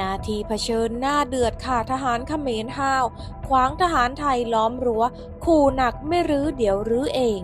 นาทีเผชิญหน้าเดือดค่ะทหารเขมรห้าว ขวางทหารไทยล้อมรั้ว ขู่หนักไม่รื้อเดี๋ยวรื้อเอง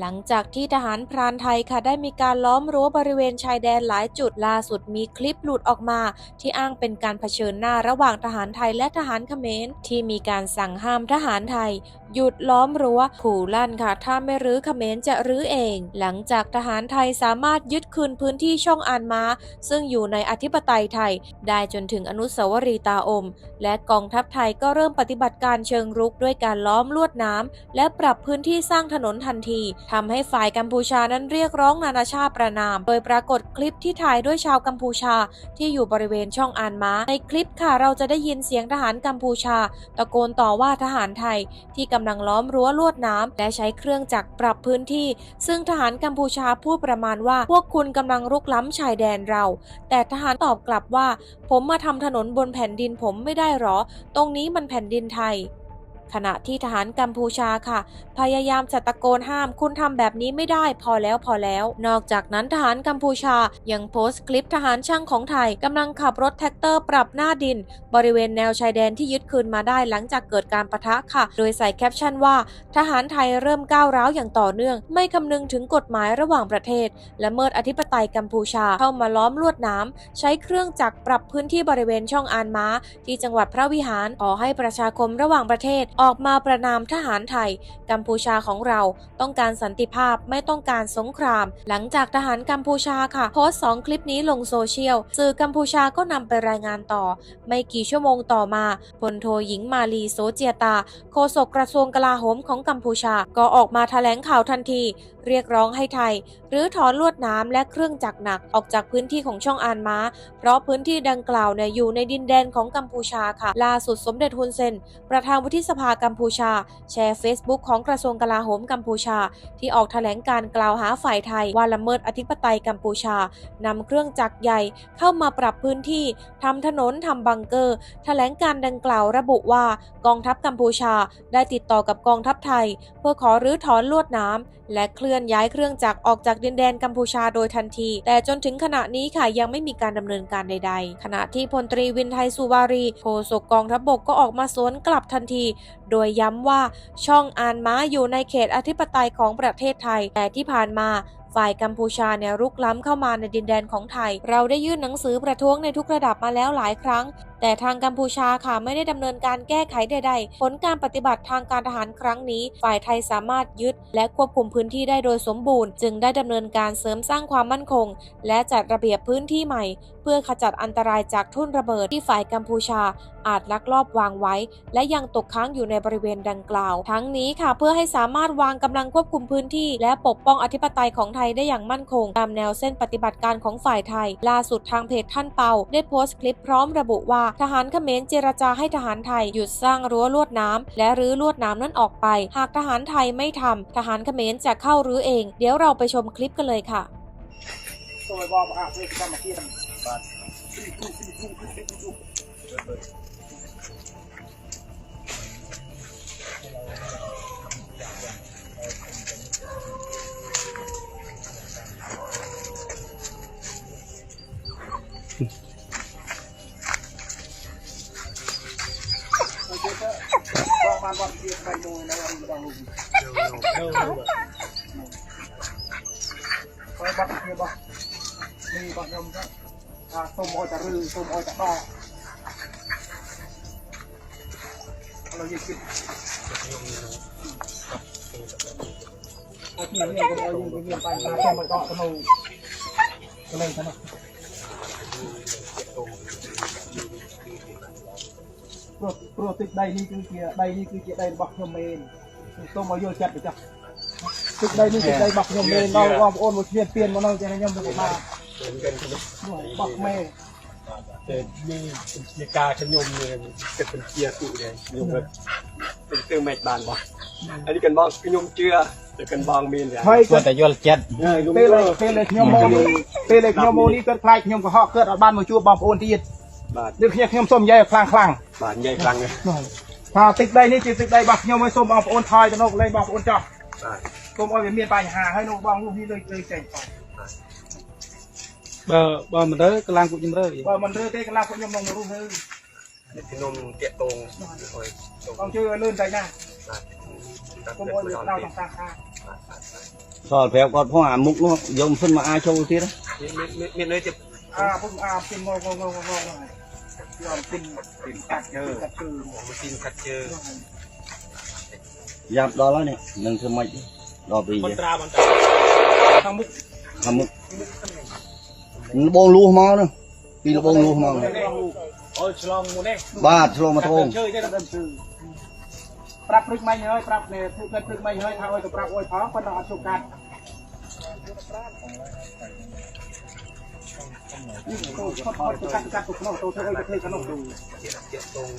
หลังจากที่ทหารพรานไทยค่ะได้มีการล้อมรั้วบริเวณชายแดนหลายจุดล่าสุดมีคลิปหลุดออกมา ที่อ้างเป็นการเผชิญหน้าระหว่างทหารไทยและทหารเขมรที่มีการสั่งห้ามทหารไทย หยุดล้อมรั้วขู่ลั่นค่ะ ถ้าไม่รื้อเขมรจะรื้อเอง หลังจากทหารไทยสามารถยึดคืนพื้นที่ช่องอานมา ซึ่งอยู่ในอธิปไตยไทย ได้จนถึงอนุสาวรีย์ตาอม และกองทัพไทยก็เริ่มปฏิบัติการเชิงรุกด้วยการล้อมลวดน้ำและปรับพื้นที่สร้างถนนทันทีทำให้ฝ่ายกัมพูชานั้นเรียกร้องนานาชาติประนาม โดยปรากฏคลิปที่ถ่ายด้วยชาวกัมพูชาที่อยู่บริเวณช่องอานมาในคลิปค่ะเราจะได้ยินเสียงทหารกัมพูชา ตะโกนต่อว่าทหารไทย ที่กำลังล้อมรั้วลวดน้ำและใช้เครื่องจักรปรับพื้นที่ ซึ่งทหารกัมพูชาพูดประมาณว่า พวกคุณกำลังรุกล้ำชายแดนเรา แต่ทหารตอบกลับว่า ผมมาทำถนนบนแผ่นดินผมไม่ได้หรอ ตรงนี้มันแผ่นดินไทย ขณะที่ทหารกัมพูชาค่ะ พยายามจะตะโกนห้ามคุณทำแบบนี้ไม่ได้พอแล้วพอแล้ว นอกจากนั้นทหารกัมพูชายังโพสต์คลิปทหารช่างของไทยกำลังขับรถแท็กเตอร์ปรับหน้าดิน บริเวณแนวชายแดนที่ยึดคืนมาได้หลังจากเกิดการปะทะค่ะ โดยใส่แคปชั่นว่า ทหารไทยเริ่มก้าวร้าวอย่างต่อเนื่อง ไม่คำนึงถึงกฎหมายระหว่างประเทศ และเมิดอธิปไตยกัมพูชาเข้ามาล้อมลวดน้ำใช้เครื่องจักรปรับพื้นที่บริเวณช่องอานม้า ที่จังหวัดพระวิหารขอให้ประชาคมระหว่างประเทศออกมาประนามทหารไทย กัมพูชาของเราต้องการสันติภาพไม่ต้องการสงคราม หลังจากทหารกัมพูชาค่ะโพสต์สองคลิปนี้ลงโซเชียลสื่อกัมพูชาก็นำไปรายงานต่อ ไม่กี่ชั่วโมงต่อมาพลโทหญิงมาลีโซเจียตา โฆษกกระทรวงกลาโหมของกัมพูชาก็ออกมาแถลงข่าวทันทีเรียกร้องให้ไทยหรือถอนลวดน้ำและเครื่องจักรหนักออกจากพื้นที่ของช่องอานม้าเพราะพื้นที่ดังกล่าวเนี่ยอยู่ในดินแดนของกัมพูชาค่ะ ล่าสุดสมเด็จฮุนเซน ประธานวุฒิสภากัมพูชา แชร์เฟซบุ๊กของกระทรวงกลาโหมกัมพูชา ที่ออกแถลงการกล่าวหาฝ่ายไทยว่าละเมิดอธิปไตยกัมพูชานำเครื่องจักรใหญ่เข้ามาปรับพื้นที่ทำถนนทำบังเกอร์แถลงการดังกล่าวระบุว่ากองทัพกัมพูชา ได้ติดต่อกับกองทัพไทย เพื่อขอรื้อถอนลวดน้ำและเคลื่อนย้ายเครื่องจักรออกจากดินแดนกัมพูชาโดยทันที แต่จนถึงขณะนี้ค่ะยังไม่มีการดำเนินการใด ๆ ขณะที่พลตรีวินไทยสุวารีโฆษกกองทัพบกก็ออกมาสวนกลับทันที โดยย้ำว่าช่องอานม้าอยู่ในเขตอธิปไตยของประเทศไทย แต่ที่ผ่านมาฝ่ายกัมพูชาเนี่ยรุกล้ำเข้ามาในดินแดนของไทย เราได้ยื่นหนังสือประท้วงในทุกระดับมาแล้วหลายครั้ง แต่ทางกัมพูชาค่ะไม่ได้ดำเนินการแก้ไขใดๆ ผลการปฏิบัติทางการทหารครั้งนี้ ฝ่ายไทยสามารถยึด และควบคุมพื้นที่ได้โดยสมบูรณ์ จึงได้ดำเนินการเสริมสร้างความมั่นคง และจัดระเบียบพื้นที่ใหม่ เพื่อขจัดอันตรายจากทุ่นระเบิดที่ฝ่ายกัมพูชา อาจลักลอบวางไว้ และยังตกค้างอยู่ในบริเวณดังกล่าว ทั้งนี้ค่ะเพื่อให้สามารถวางกำลังควบคุมพื้นที่ และปกป้องอธิปไตยของไทยได้อย่างมั่นคง ตามแนวเส้นปฏิบัติการของฝ่ายไทย ล่าสุดทางเพจท่านเปา ได้โพสต์คลิปพร้อมระบุว่าทหารเขมรเจรจาให้ทหารไทยหยุดสร้างรั้วลวดน้ำและรื้อลวดน้ำนั้นออกไป หากทหารไทยไม่ทำทหารเขมรจะเข้ารื้อเอง เดี๋ยวเราไปชมคลิปกันเลยค่ะตัวบอกมาเกียร์ไปโดยนะวันนี้ต้องรู้คอยบอก เกียร์บอกนี่บอกยมก็อ่าส้มโอจะรือส้มโอจะดอกเราอย่าคิดเอาที่นี่ก็เอาอยู่เรียนไปมาแค่มาดอกก็เอาก็เลย ព្រោះព្រោះទឹកដីនេះគឺជាដីនេះគឺជាដីរបស់ខ្ញុំមែនសូមឲ្យយល់ចិត្តម្ចាស់ទឹកដីនេះជាដីរបស់ខ្ញុំមែនដល់បងប្អូនមកឈៀតពៀនមកនោះចឹងខ្ញុំទៅពិបាកបោះមែនតែនេះជាការខ្ញុំគិតបញ្ជាទូដែរខ្ញុំគិតទៅធ្វើមិនបានបោះអានេះកាន់បងខ្ញុំជឿតែកាន់បងមានហើយគាត់តែយល់ចិត្តពេលពេលខ្ញុំមកពេលខ្ញុំមកនេះគាត់ខ្លាចខ្ញុំកុហកគាត់អត់បានមកជួបបងប្អូនទៀត បាទនេះខ្ញុំខ្ញុំសូមនិយាយឲ្យខ្លាំងខ្លាំងបាទនិយាយខ្លាំងណាស់ថាទឹកដីនេះជាទឹកដីរបស់ខ្ញុំហើយសូមបងប្អូនថយទៅនោះលេងបងប្អូនចោះបាទសូមឲ្យវាមានបញ្ហាហើយនោះបងនោះនេះលើលើចេញបើបើមិនរើកម្លាំងពួកខ្ញុំរើបើមិនរើទេកម្លាំងពួកខ្ញុំនឹងរុះទៅខ្ញុំតាក់តងឲ្យបងជួយឲ្យលឿនតែណាបាទខ្ញុំឲ្យដល់តាមខាសល់ប្រាប់គាត់ផងអាមុខនោះយកមិនសិនមកអាចចូលទៀតមានមានន័យទៀតអាពុកអាពីមកមកមកមក ยอมเป็นเป็นกัดเจอกระชือ Mesin kerja. Yap đó là nè, nâng sơ mạch Đó bị gì Kontra kontra. Thang muk. Hàm mực Nó bông lúa mò nữa Khi nó bông lúa mò nữa Ôi selong mu nè. Ba, cho mà thôn เชื่อได้เดินซื้อปรับพริกไม่เฮ้ยปรับเนี่ยถือเกินพริกไม่เฮ้ยทางอ้อยกับปรับอ้อยพร้อมคนเราอัดสุกัด ក្នុងទៅ តាក់តង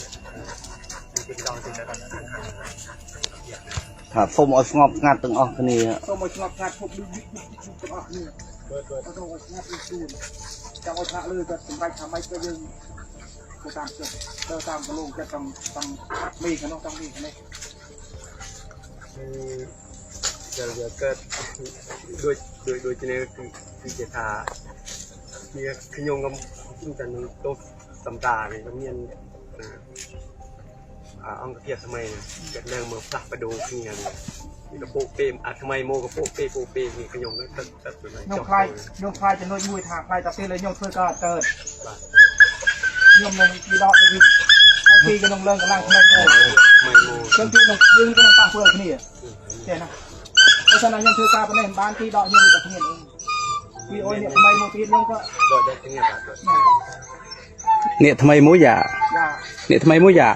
ពីដល់ទៅដល់ ថាសុំឲ្យស្ងប់ស្ងាត់ទាំងអស់គ្នា សូមឲ្យស្ងប់ស្ងាត់ឈប់ឌឺទាំងអស់គ្នាបើបើទៅឲ្យស្ងាត់ជូនចង់ឲ្យថ្នាក់លើក៏សម្រេចថាម៉េចក៏យើងទៅតាមចិត្តទៅតាមកលងចិត្តតាមតាមមីក្នុងតាមមីនេះ គឺយកយកកើតដូចដូចដូចនេះគឺគឺជាថា มีขยงกับซึ่งกันโตตำตาเนี่ยก็มีนอ่าอังกเทียทำไมเนี่ยเกิดเรื่งเมื่อพระประดูขึ้นกันมีกระโปงเปมอะทำไมโมกระโปงเปโปเปมีขยงก็ตัดตัดตัวไหนยงครายยงครจะนวยุยทางใครายจะเส้นเลยยงเพื่อการเติร์ดยงลงทีดอกอีกทีก็ต้องเลิกกันล่างทำไมโมเครื่องทีนองยืนก็ต้องตั้เพื่อที่นี่เจ๊นะเพราะฉะนั้นยังเพื่อการเป็นบ้านที่ดอกยังอยู่กับที่นเอง ពីអុយអ្នកថ្មីមកទៀតខ្ញុំក៏ ដល់ដល់គ្នាបាទ នេះថ្មីមួយយ៉ា យ៉ា នេះថ្មីមួយយ៉ា